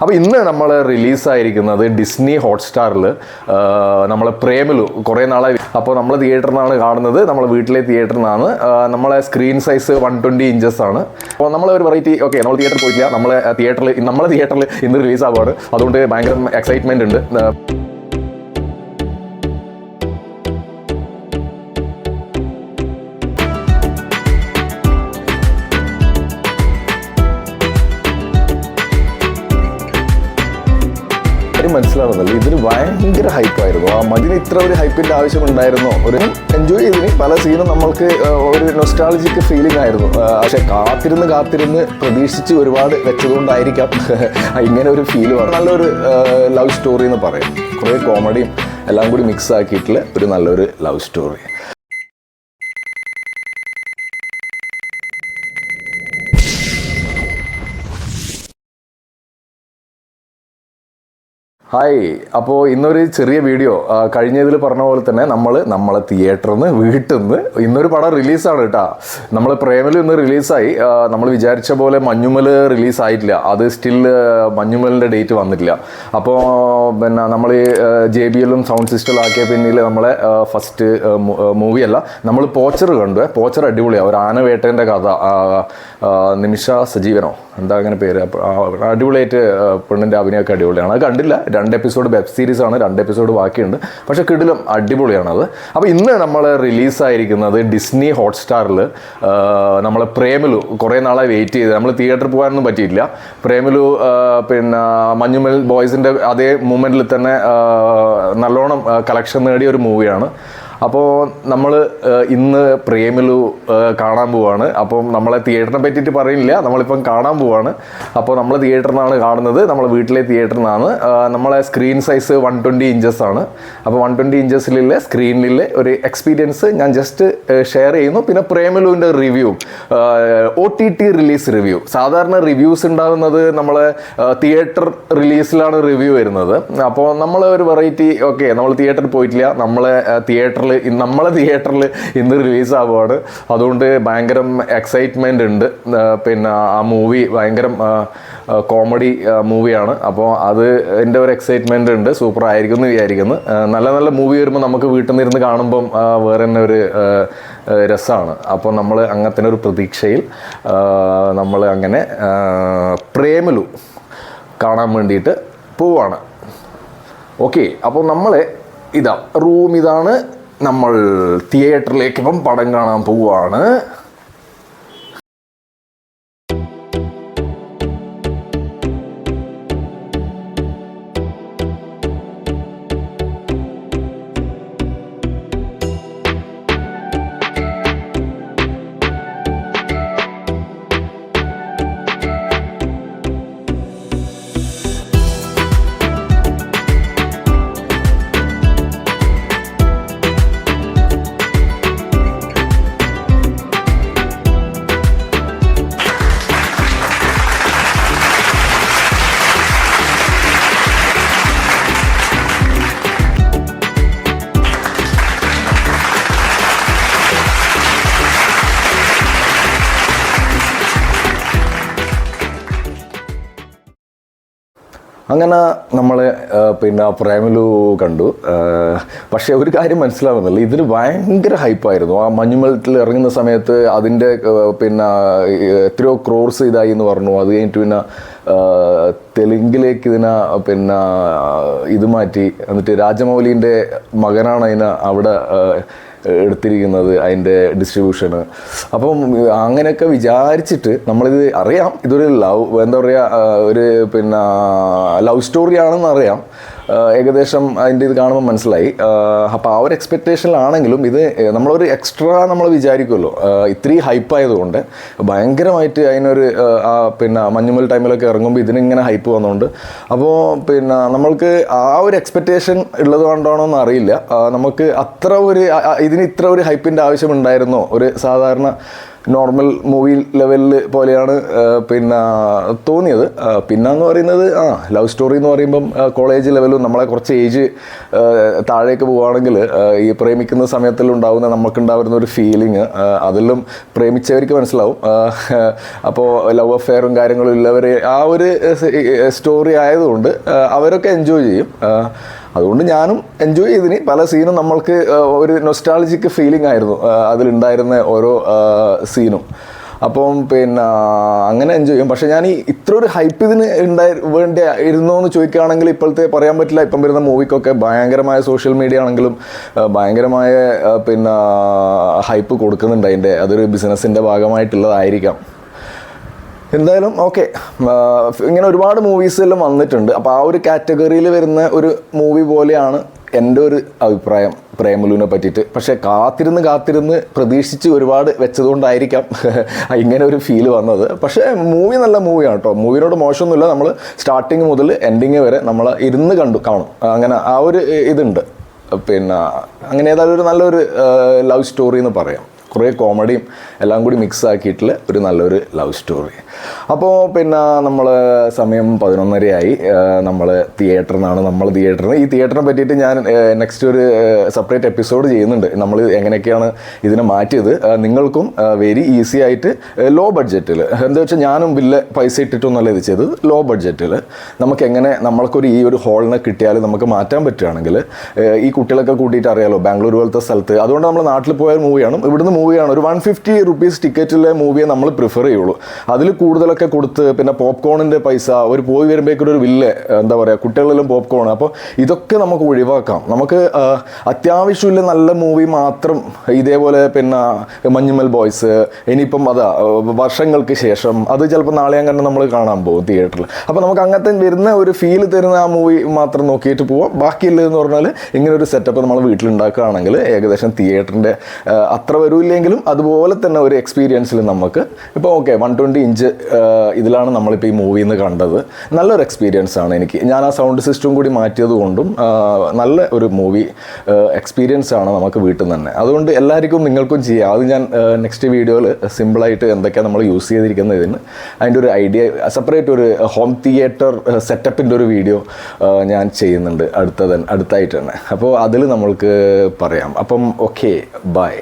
അപ്പോൾ ഇന്ന് നമ്മൾ റിലീസായിരിക്കുന്നത് ഡിസ്നി ഹോട്ട്സ്റ്റാറിൽ നമ്മൾ പ്രേമിലു കുറേ നാളെ അപ്പോൾ നമ്മൾ തിയേറ്ററിൽ നിന്നാണ് കാണുന്നത്. നമ്മൾ വീട്ടിലെ തിയേറ്ററിൽ നിന്നാണ് നമ്മളെ screen size one twenty inches ആണ്. അപ്പോൾ നമ്മൾ ഒരു വെറൈറ്റി ഓക്കെ നമ്മൾ തിയേറ്ററിൽ പോയിട്ടില്ല. നമ്മളെ തിയേറ്ററിൽ നമ്മളെ തിയേറ്ററിൽ ഇന്ന് റിലീസ് ആവുകയാണ് അതുകൊണ്ട് ഭയങ്കര എക്സൈറ്റ്മെന്റ് ഉണ്ട്. കാര്യം മനസ്സിലാവുന്നില്ല. ഇതിന് ഭയങ്കര ഹൈപ്പായിരുന്നു ആ മതിന് ഇത്ര ഒരു ഹൈപ്പിന്റെ ആവശ്യം ഉണ്ടായിരുന്നോ ഒരു എൻജോയ് ചെയ്തിന് പല സീനും നമ്മൾക്ക് ഒരു നൊസ്റ്റാളജിക്ക് ഫീലിംഗ് ആയിരുന്നു. പക്ഷെ കാത്തിരുന്ന് കാത്തിരുന്ന് പ്രതീക്ഷിച്ച് ഒരുപാട് വെച്ചതുകൊണ്ടായിരിക്കാം ഇങ്ങനെ ഒരു ഫീൽ വന്നു നല്ലൊരു ലവ് സ്റ്റോറി എന്ന് പറയും. കുറേ കോമഡിയും എല്ലാം കൂടി മിക്സ് ആക്കിയിട്ടുള്ള ഒരു നല്ലൊരു ലവ് സ്റ്റോറി ഹായ് അപ്പോൾ ഇന്നൊരു ചെറിയ വീഡിയോ കഴിഞ്ഞതിൽ പറഞ്ഞ പോലെ തന്നെ നമ്മൾ നമ്മളെ തിയേറ്ററിൽ നിന്ന് വീട്ടിൽ നിന്ന് ഇന്നൊരു പടം റിലീസാണ് കേട്ടോ നമ്മൾ പ്രേമലു ഇന്ന് റിലീസായി നമ്മൾ വിചാരിച്ച പോലെ മഞ്ഞുമൽ റിലീസായിട്ടില്ല അത് സ്റ്റിൽ മഞ്ഞുമലിന്റെ ഡേറ്റ് വന്നിട്ടില്ല. അപ്പോൾ പിന്നെ നമ്മൾ ജെ ബി എല്ലും സൗണ്ട് സിസ്റ്റം ആക്കിയ പിന്നിൽ നമ്മളെ ഫസ്റ്റ് മൂവിയല്ല നമ്മൾ പോച്ചർ കണ്ടു. പോച്ചർ അടിപൊളിയാണ് ഒരു ആനവേട്ടേന്റെ കഥ. നിമിഷ സജീവനോ. എന്താ അങ്ങനെ പേര്? അടിപൊളിയായിട്ട് പെണ്ണിന്റെ അഭിനയമൊക്കെ അടിപൊളിയാണ്. അത് കണ്ടില്ല. രണ്ട് എപ്പിസോഡ് വെബ് സീരീസ് ആണ് രണ്ട് എപ്പിസോഡ് ബാക്കിയുണ്ട്. പക്ഷെ കിടിലും അടിപൊളിയാണ് അത് അപ്പോൾ ഇന്ന് നമ്മൾ റിലീസായിരിക്കുന്നത് ഡിസ്നി ഹോട്ട്സ്റ്റാറിൽ നമ്മൾ പ്രേമലു കുറേ നാളായി വെയിറ്റ് ചെയ്ത്. നമ്മൾ തിയേറ്ററിൽ പോകാനൊന്നും പറ്റിയില്ല പ്രേമലു പിന്നെ മഞ്ഞുമൽ ബോയ്സിന്റെ അതേ മൂമെന്റിൽ തന്നെ നല്ലോണം കളക്ഷൻ നേടിയ ഒരു മൂവിയാണ് അപ്പോൾ നമ്മൾ ഇന്ന് പ്രേമിലു കാണാൻ പോവാണ്. അപ്പം നമ്മളെ തിയേറ്ററിനെ പറ്റിയിട്ട് പറയുന്നില്ല. നമ്മളിപ്പം കാണാൻ പോവാണ്. അപ്പോൾ നമ്മൾ തിയേറ്ററിനാണ് കാണുന്നത്. നമ്മളെ വീട്ടിലെ തിയേറ്ററിനാണ്. നമ്മളെ screen size one twenty inches ആണ്. അപ്പോൾ വൺ ട്വന്റി ഇഞ്ചസിലുള്ള സ്ക്രീനിലെ ഒരു എക്സ്പീരിയൻസ് ഞാൻ ജസ്റ്റ് ഷെയർ ചെയ്യുന്നു. പിന്നെ പ്രേമിലുവിന്റെ review O T T release review സാധാരണ റിവ്യൂസ് ഉണ്ടാകുന്നത് നമ്മളെ തിയേറ്റർ റിലീസിലാണ് റിവ്യൂ വരുന്നത്. അപ്പോൾ നമ്മൾ ഒരു വെറൈറ്റി ഓക്കെ നമ്മൾ തിയേറ്ററിൽ പോയിട്ടില്ല. നമ്മളെ തിയേറ്ററിൽ നമ്മളെ തിയേറ്ററിൽ ഇന്ന് റിലീസ് ആവുകയാണ് അതുകൊണ്ട് ഭയങ്കര എക്സൈറ്റ്മെന്റ് ഉണ്ട്. പിന്നെ ആ മൂവി ഭയങ്കര കോമഡി മൂവിയാണ് അപ്പോൾ അത് എന്റെ ഒരു എക്സൈറ്റ്മെന്റ് ഉണ്ട്. സൂപ്പർ ആയിരിക്കും എന്ന് വിചാരിക്കുന്നു. നല്ല നല്ല മൂവി വരുമ്പോൾ നമുക്ക് വീട്ടിൽ നിന്ന് ഇരുന്ന് കാണുമ്പം വേറെ തന്നെ ഒരു രസമാണ് അപ്പോൾ നമ്മൾ അങ്ങനത്തെ ഒരു പ്രതീക്ഷയിൽ നമ്മൾ അങ്ങനെ പ്രേമലു കാണാൻ വേണ്ടിയിട്ട് പോവാണ്. ഓക്കെ അപ്പോൾ നമ്മൾ ഇതാ റൂം ഇതാണ്. നമ്മൾ തിയേറ്ററിലേക്ക് ഇപ്പം പടം കാണാൻ പോവുകയാണ് അങ്ങനെ നമ്മൾ പിന്നെ ആ പ്രേമലു കണ്ടു. പക്ഷെ ഒരു കാര്യം മനസ്സിലാവുന്നില്ല. ഇതിന് ഭയങ്കര ഹൈപ്പായിരുന്നു. ആ മഞ്ഞുമലത്തിൽ ഇറങ്ങുന്ന സമയത്ത് അതിന്റെ പിന്നെ എത്രയോ ക്രോർസ് ഇതായി എന്ന് പറഞ്ഞു. അത് കഴിഞ്ഞിട്ട് പിന്നെ തെലുങ്കിലേക്ക് ഇതിനെ പിന്നെ ഇത് മാറ്റി. എന്നിട്ട് രാജമൗലിന്റെ മകനാണ് അതിനെ അവിടെ എടുത്തിരിക്കുന്നത് അതിന്റെ ഡിസ്ട്രിബ്യൂഷന് അപ്പം അങ്ങനെയൊക്കെ വിചാരിച്ചിട്ട് നമ്മളിത് അറിയാം. ഇതൊരു ലവ് എന്താ പറയുക ഒരു പിന്നെ ലവ് സ്റ്റോറിയാണെന്ന് അറിയാം. ഏകദേശം അതിന്റെ ഇത് കാണുമ്പോൾ മനസ്സിലായി. അപ്പോൾ ആ ഒരു എക്സ്പെക്റ്റേഷനിലാണെങ്കിലും ഇത് നമ്മളൊരു എക്സ്ട്രാ നമ്മൾ വിചാരിക്കുമല്ലോ ഇത്രയും ഹൈപ്പായതുകൊണ്ട് ഭയങ്കരമായിട്ട് അതിനൊരു ആ, പിന്നെ മഞ്ഞുമൽ ടൈമിലൊക്കെ ഇറങ്ങുമ്പോൾ ഇതിനിങ്ങനെ ഹൈപ്പ് വന്നുകൊണ്ട് അപ്പോൾ പിന്നെ നമ്മൾക്ക് ആ ഒരു എക്സ്പെക്റ്റേഷൻ ഉള്ളത് കൊണ്ടാണോ എന്ന് അറിയില്ല. നമുക്ക് അത്ര ഒരു ഇതിന് ഇത്ര ഒരു ഹൈപ്പിന്റെ ആവശ്യമുണ്ടായിരുന്നോ ഒരു സാധാരണ നോർമൽ മൂവി ലെവലിൽ പോലെയാണ് പിന്നെ തോന്നിയത്. പിന്നെ പിന്നെന്ന് പറയുന്നത് ആ ലവ് സ്റ്റോറി എന്ന് പറയുമ്പം കോളേജ് ലെവലും നമ്മളെ കുറച്ച് ഏജ് താഴേക്ക് പോവുകയാണെങ്കിൽ ഈ പ്രേമിക്കുന്ന സമയത്തിൽ ഉണ്ടാകുന്ന നമുക്കുണ്ടാവുന്ന ഒരു ഫീലിങ് അതിലും പ്രേമിച്ചവർക്ക് മനസ്സിലാവും. അപ്പോൾ ലവ് അഫെയറും കാര്യങ്ങളും ഉള്ളവർ ആ ഒരു സ്റ്റോറി ആയതുകൊണ്ട് അവരൊക്കെ എൻജോയ് ചെയ്യും. അതുകൊണ്ട് ഞാനും എൻജോയ് ചെയ്തിന്. പല സീനും നമ്മൾക്ക് ഒരു നൊസ്റ്റാളജിക്ക് ഫീലിംഗ് ആയിരുന്നു അതിലുണ്ടായിരുന്ന ഓരോ സീനും അപ്പം പിന്നെ അങ്ങനെ എൻജോയ് ചെയ്യും. പക്ഷേ ഞാൻ ഈ ഇത്ര ഒരു ഹൈപ്പ് ഇതിന് ഉണ്ടായി വേണ്ടി ഇരുന്നോ എന്ന് ചോദിക്കുകയാണെങ്കിൽ ഇപ്പോഴത്തെ പറയാൻ പറ്റില്ല. ഇപ്പം വരുന്ന മൂവിക്കൊക്കെ ഭയങ്കരമായ സോഷ്യൽ മീഡിയ ആണെങ്കിലും ഭയങ്കരമായ പിന്നെ ഹൈപ്പ് കൊടുക്കുന്നുണ്ട് അതിന്റെ. അതൊരു ബിസിനസ്സിന്റെ ഭാഗമായിട്ടുള്ളതായിരിക്കാം. എന്തായാലും ഓക്കെ. ഇങ്ങനെ ഒരുപാട് മൂവീസ് എല്ലാം വന്നിട്ടുണ്ട്. അപ്പോൾ ആ ഒരു കാറ്റഗറിയിൽ വരുന്ന ഒരു മൂവി പോലെയാണ് എന്റെ ഒരു അഭിപ്രായം പ്രേമലുവിനെ പറ്റിയിട്ട്. പക്ഷേ കാത്തിരുന്ന് കാത്തിരുന്ന് പ്രതീക്ഷിച്ച് ഒരുപാട് വെച്ചതുകൊണ്ടായിരിക്കാം ഇങ്ങനെ ഒരു ഫീൽ വന്നത്. പക്ഷേ മൂവി നല്ല മൂവിയാണ് കേട്ടോ മൂവിനോട് മോശമൊന്നുമില്ല. നമ്മൾ സ്റ്റാർട്ടിങ് മുതൽ എൻഡിങ് വരെ നമ്മൾ ഇരുന്ന് കണ്ടു കാണും. അങ്ങനെ ആ ഒരു ഇതുണ്ട്. പിന്നെ അങ്ങനെ ഏതായാലും ഒരു നല്ലൊരു ലവ് സ്റ്റോറി എന്ന് പറയാം. കുറേ കോമഡിയും എല്ലാം കൂടി മിക്സ് ആക്കിയിട്ടുള്ള ഒരു നല്ലൊരു ലവ് സ്റ്റോറി അപ്പോൾ പിന്നെ നമ്മൾ സമയം പതിനൊന്നരയായി. നമ്മൾ തിയേറ്ററിൽ നിന്നാണ് നമ്മൾ തിയേറ്ററിന് ഈ തിയേറ്ററിനെ പറ്റിയിട്ട് ഞാൻ നെക്സ്റ്റ് ഒരു സെപ്പറേറ്റ് എപ്പിസോഡ് ചെയ്യുന്നുണ്ട്. നമ്മൾ എങ്ങനെയൊക്കെയാണ് ഇതിനെ മാറ്റിയത്? നിങ്ങൾക്കും വെരി ഈസി ആയിട്ട് ലോ. ബഡ്ജറ്റിൽ എന്താ വെച്ചാൽ ഞാനും വലിയ പൈസ ഇട്ടിട്ടൊന്നുമല്ല ഇത് ചെയ്തത്. ലോ ബഡ്ജറ്റിൽ നമുക്ക് എങ്ങനെ നമ്മൾക്കൊരു ഈ ഒരു ഹോളിനെ കിട്ടിയാൽ നമുക്ക് മാറ്റാൻ പറ്റുകയാണെങ്കിൽ ഈ കുട്ടികളൊക്കെ കൂട്ടിയിട്ട് അറിയാലോ ബാംഗ്ലൂർ പോലത്തെ സ്ഥലത്ത്. അതുകൊണ്ട് നമ്മൾ നാട്ടിൽ പോയ മൂവിയാണ് ഇവിടുന്ന് മൂവിയാണ് ഒരു വൺ ഫിഫ്റ്റി റുപ്പീസ് ടിക്കറ്റിലെ മൂവിയെ നമ്മൾ പ്രിഫർ ചെയ്യുള്ളൂ. അതിൽ കൂടുതലൊക്കെ കൊടുത്ത് പിന്നെ പോപ്കോണിന്റെ പൈസ ഒരു പോയി വരുമ്പോഴേക്കൊരു ഒരു വില്ല് എന്താ പറയുക കുട്ടികളിലും പോപ്കോൺ അപ്പോൾ ഇതൊക്കെ നമുക്ക് ഒഴിവാക്കാം. നമുക്ക് അത്യാവശ്യമില്ല നല്ല മൂവി മാത്രം ഇതേപോലെ പിന്നെ മഞ്ഞുമൽ ബോയ്സ് ഇനിയിപ്പം അതാ വർഷങ്ങൾക്ക് ശേഷം അത് ചിലപ്പോൾ നാളെ അങ്ങനെ നമ്മൾ കാണാൻ പോകും തിയേറ്ററിൽ അപ്പോൾ നമുക്ക് അങ്ങനത്തെ വരുന്ന ഒരു ഫീൽ തരുന്ന ആ മൂവി മാത്രം നോക്കിയിട്ട് പോവാം. ബാക്കിയുള്ളതെന്ന് പറഞ്ഞാൽ ഇങ്ങനെ ഒരു സെറ്റപ്പ് നമ്മൾ വീട്ടിലുണ്ടാക്കുകയാണെങ്കിൽ ഏകദേശം തിയേറ്ററിന്റെ അത്ര വരില്ലെങ്കിലും അതുപോലെ തന്നെ ഒരു എക്സ്പീരിയൻസിൽ നമുക്ക് ഇപ്പോൾ ഓക്കെ വൺ ട്വന്റി ഇഞ്ച് ഇതിലാണ് നമ്മളിപ്പോൾ ഈ മൂവിന്ന് കണ്ടത്. നല്ലൊരു എക്സ്പീരിയൻസ് ആണ് എനിക്ക്. ഞാൻ ആ സൗണ്ട് സിസ്റ്റം കൂടി മാറ്റിയത് കൊണ്ടും നല്ല ഒരു മൂവി എക്സ്പീരിയൻസ് ആണ് നമുക്ക് വീട്ടിൽ നിന്ന് തന്നെ. അതുകൊണ്ട് എല്ലാവർക്കും നിങ്ങൾക്കും ചെയ്യാം. അത് ഞാൻ നെക്സ്റ്റ് വീഡിയോയിൽ സിമ്പിളായിട്ട് എന്തൊക്കെയാണ് നമ്മൾ യൂസ് ചെയ്തിരിക്കുന്നതിന് അതിന്റെ ഒരു ഐഡിയ സെപ്പറേറ്റ് ഒരു ഹോം തിയേറ്റർ സെറ്റപ്പിന്റെ ഒരു വീഡിയോ ഞാൻ ചെയ്യുന്നുണ്ട് അടുത്ത അടുത്തായിട്ട് തന്നെ. അപ്പോൾ അതിൽ നമ്മൾക്ക് പറയാം. അപ്പം ഓക്കെ ബൈ